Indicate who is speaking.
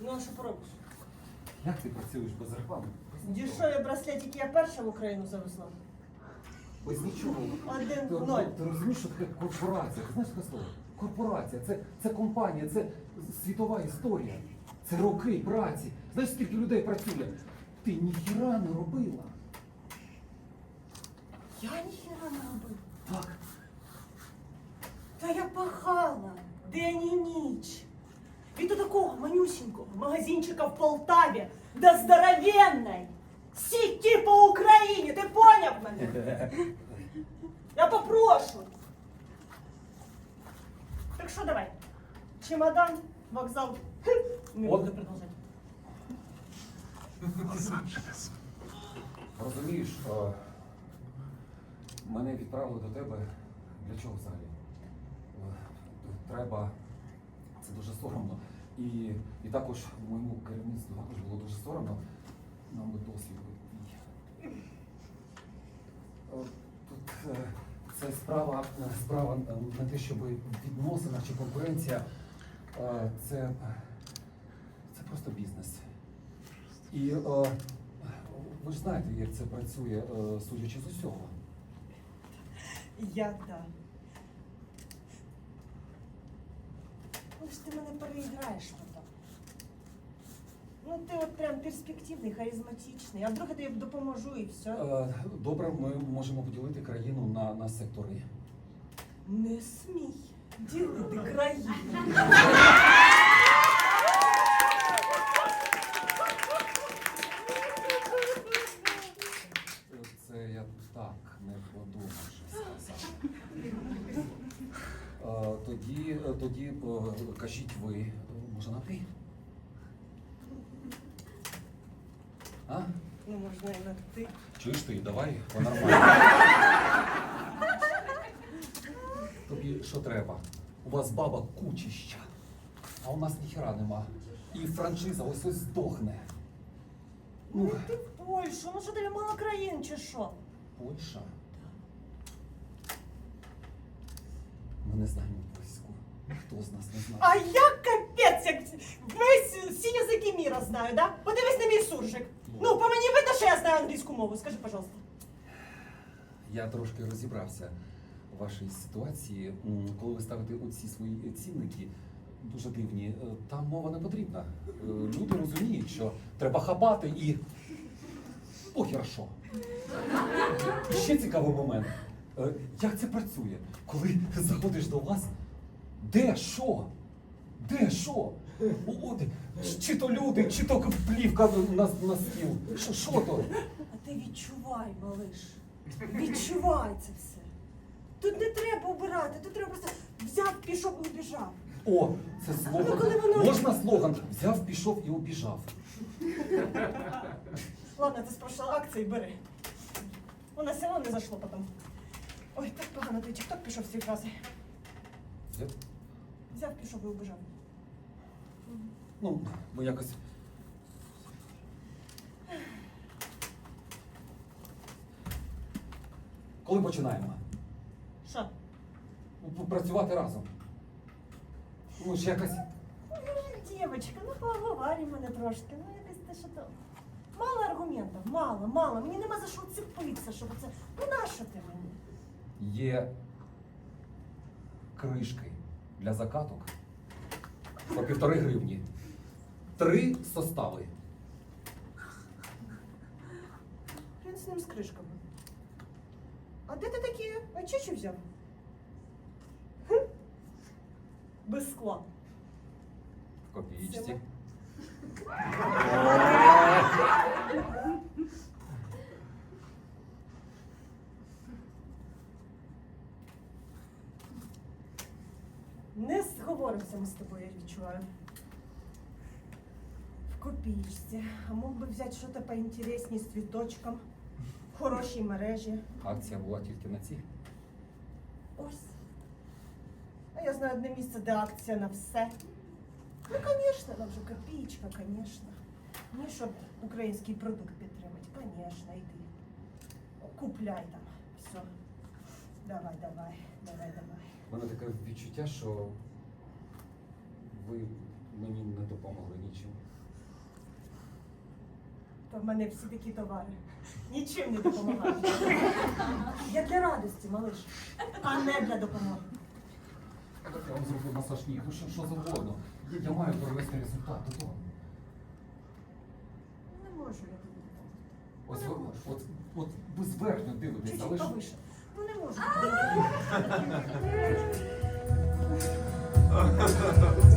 Speaker 1: Ну, а що поробиш?
Speaker 2: Як ти працюєш без реклами?
Speaker 1: Дешеві браслетики я перша в Україну завезла.
Speaker 2: Без нічого.
Speaker 1: Один
Speaker 2: Ти,
Speaker 1: ноль.
Speaker 2: ти, розумієш, що таке корпорація? Ти знаєш таке слово? Корпорація, це, це компанія, це світова історія. Це роки праці. Знаєш, скільки людей працює? Ти ніхіра не робила.
Speaker 1: Я ніхера не робила.
Speaker 2: Так.
Speaker 1: Та я пахала день і ніч. Від такого манюсінького магазинчика в Полтаві до здоровенной сіті по Україні. Ти поняв мене? Я попрошу. Так що давай? Чемодан, вокзал. Не
Speaker 2: От.
Speaker 1: буду продовжати.
Speaker 2: Розумієш, е, мене відправили до тебе. Для чого взагалі? Е, Треба. Це дуже соромно. І, і також моєму керівництву також було дуже соромно. Нам би досвід. Е, Тут е, це справа, е, справа е, не те, щоб відносина чи конкуренція. Це, це просто бізнес. І ви ж знаєте, як це працює, судячи з усього.
Speaker 1: Я да. Ну ж ти мене переіграєш потім. Ну ти от прям перспективний, харизматичний. А вдруг я тобі допоможу і все.
Speaker 2: Е, Добре, ми можемо поділити країну на, на сектори.
Speaker 1: Не смій ділити країну.
Speaker 2: Це я так не подумавши сказав. Е, Тоді, е, тоді е, кажіть ви, Е, може на ти? А?
Speaker 1: Ну можна і на ти.
Speaker 2: Чуєш ти, давай по-нормальному. Тобі що треба? У вас баба кучища, а у нас ніхера нема. І франшиза ось ось здохне.
Speaker 1: Ну ти в Польщу, ну що тобі мало країн чи що?
Speaker 2: Польща. Ми не знаємо польську. Хто з нас не знає?
Speaker 1: А я капець, як весь всі язики міра знаю, да? Подивись на мій суржик. Ну, по мені видно, що я знаю англійську мову. Скажи, пожалуйста.
Speaker 2: Я трошки розібрався у вашій ситуації, М, коли ви ставите оці свої цінники. Дуже дивні. Е, Там мова не потрібна. Е, Люди розуміють, що треба хапати і. Похер що. Ще цікавий момент. Е, Як це працює? Коли заходиш до вас, де що? Де що? От, чи то люди, чи то плівка на, на стіл. Що, що то?
Speaker 1: А ти відчувай, малиш. Відчувай це все. Тут не треба обирати, тут треба просто взяв, пішов і убіжав.
Speaker 2: О, це
Speaker 1: Ну, коли воно-
Speaker 2: Можна слоган? Взяв, пішов і убіжав.
Speaker 1: Ладно, ти з прошлої акції бери. Вона одно не зайшло потім. Ой, так погано твій тікток пішов всі фрази.
Speaker 2: Взяв?
Speaker 1: Взяв, пішов і убіжав.
Speaker 2: Ну, ми якось. Коли починаємо?
Speaker 1: Що?
Speaker 2: Ну, Працювати разом. Ну ж якось.
Speaker 1: Ну, Дівочка, ну поговарі мене трошки. Ну, якось те, що то. Мало аргументів, мало, мало. Мені нема за що цепитися, щоб це. Ну нащо ти мені?
Speaker 2: Є кришки для закаток по півтори гривні. Три состави.
Speaker 1: Він з ним з кришками. А де ти такі очічі взяв? Хм. Без скла.
Speaker 2: В копієчці.
Speaker 1: Сима. Не зговоримося ми з тобою, я відчуваю. В копійці. А мог би взяти щось поінтересніше з цвіточком, в хорошій мережі.
Speaker 2: Акція була тільки на ці.
Speaker 1: Ось. А я знаю одне місце, де акція на все. Ну, звісно, там же копійка, звісно. Мені щоб український продукт підтримати, звісно, йди. Купляй там. Все. Давай, давай, давай, давай.
Speaker 2: У мене таке відчуття, що ви мені не допомогли нічим.
Speaker 1: Та в мене всі такі товари. Нічим не допомагають. Я для радості, малиш, а не для допомоги.
Speaker 2: Я вам зроблю масаж ніг, ну що, що завгодно. Я, я маю провести результат додому.
Speaker 1: Не можу я тобі допомогти.
Speaker 2: Ось ви, от, от ви зверхньо дивитесь, але
Speaker 1: Чуть-чуть
Speaker 2: ж
Speaker 1: повише. Ну не можу.